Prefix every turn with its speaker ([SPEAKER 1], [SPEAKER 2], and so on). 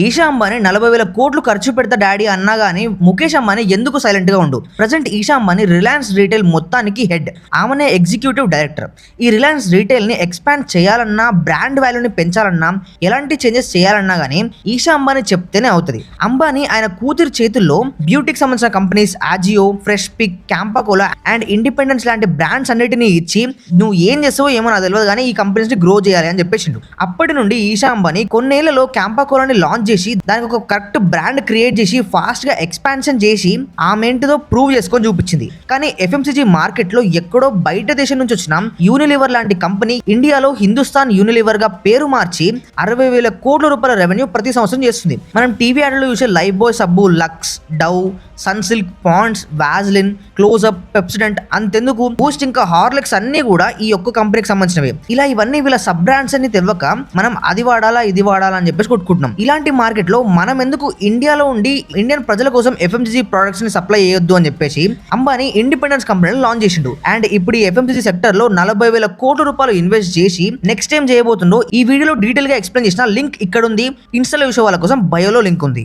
[SPEAKER 1] ఈషా అంబానీ నలభై వేల కోట్లు ఖర్చు పెడతా డాడీ అన్నా గానీ ముఖేష్ అంబానీ ఎందుకు సైలెంట్గా ఉండు? Present Isha Ambani Reliance Retail మొత్తానికి హెడ్. ఆమెనే ఎగ్జిక్యూటివ్ డైరెక్టర్. ఈ రిలయన్స్ రీటైల్ని ఎక్స్పాండ్ చేయాలన్నా బ్రాండ్ వాల్యూని పెంచాలన్నా ఎలాంటి చేంజెస్ చేయాలన్నా గానీ ఈషా అంబానీ చెప్తేనే అవుతుంది. అంబానీ ఆయన కూతురు చేతుల్లో బ్యూటీకి సంబంధించిన companies Ajio fresh pick Campa Cola and Independence లాంటి బ్రాండ్స్ అన్నిటిని ఇచ్చి నువ్వు ఏం చేసావో ఏమో నాకు తెలియదు కానీ ఈ కంపెనీస్ని గ్రో చేయాలి అని చెప్పేసిండు. అప్పటి నుండి ఈషా అంబానీ కొన్నేళ్ళలో క్యాంపాకోలాని లాంచ్ చేసి దానికి ఒక కరెక్ట్ బ్రాండ్ క్రియేట్ చేసి ఫాస్ట్గా ఎక్స్పాన్షన్ చేసి ఆమె ఏంటిదో ప్రూవ్ చేసుకొని చూపించింది. కానీ ఎఫ్ఎంసీజీ మార్కెట్లో ఎక్కడో బయట దేశం నుంచి వచ్చిన యూనిలివర్ లాంటి కంపెనీ ఇండియాలో హిందుస్థాన్ యూనిలివర్గా పేరు మార్చి అరవై వేల కోట్ల రూపాయల రెవెన్యూ ప్రతి సంవత్సరం చేస్తుంది. మనం టీవీ యాడ్లో చూసే లైఫ్ బాయ్ సబ్బు Lux Dove Sunsilk Pond's Vaseline Closeup Pepsodent అంతెందుకు? బూస్ట్ ఇంకా హార్లిక్స్ అన్ని కూడా ఈ ఒక్క కంపెనీకి సంబంధించినవి. ఇలా ఇవన్నీ వీళ్ళ సబ్ బ్రాండ్స్ అన్ని తెలియక మనం అది వాడాలా ఇది వాడాలా అని చెప్పేసి కొట్టుకుంటున్నాం. ఇలాంటి మార్కెట్లో మనం ఎందుకు ఇండియాలో ఉండి ఇండియన్ ప్రజల కోసం ఎఫ్ఎంసీజీ ప్రొడక్ట్స్ని సప్లై చేయొద్దు అని చెప్పేసి అంబానీ ఇండిపెండెన్స్ కంపెనీని లాంచ్ చేసిండు. అండ్ ఇప్పుడు ఈ ఎఫ్ఎంసీజీ సెక్టర్లో నలభై వేల కోట్ల రూపాయలు ఇన్వెస్ట్ చేసి నెక్స్ట్ టైం చేయబోతుండో ఈ వీడియోలో డీటెయిల్గా ఎక్స్ప్లెయిన్ చేసిన లింక్ ఇక్కడ ఉంది ఇన్స్టాల్ చూసే వాళ్ళ కోసం బయోలో లింక్ ఉంది.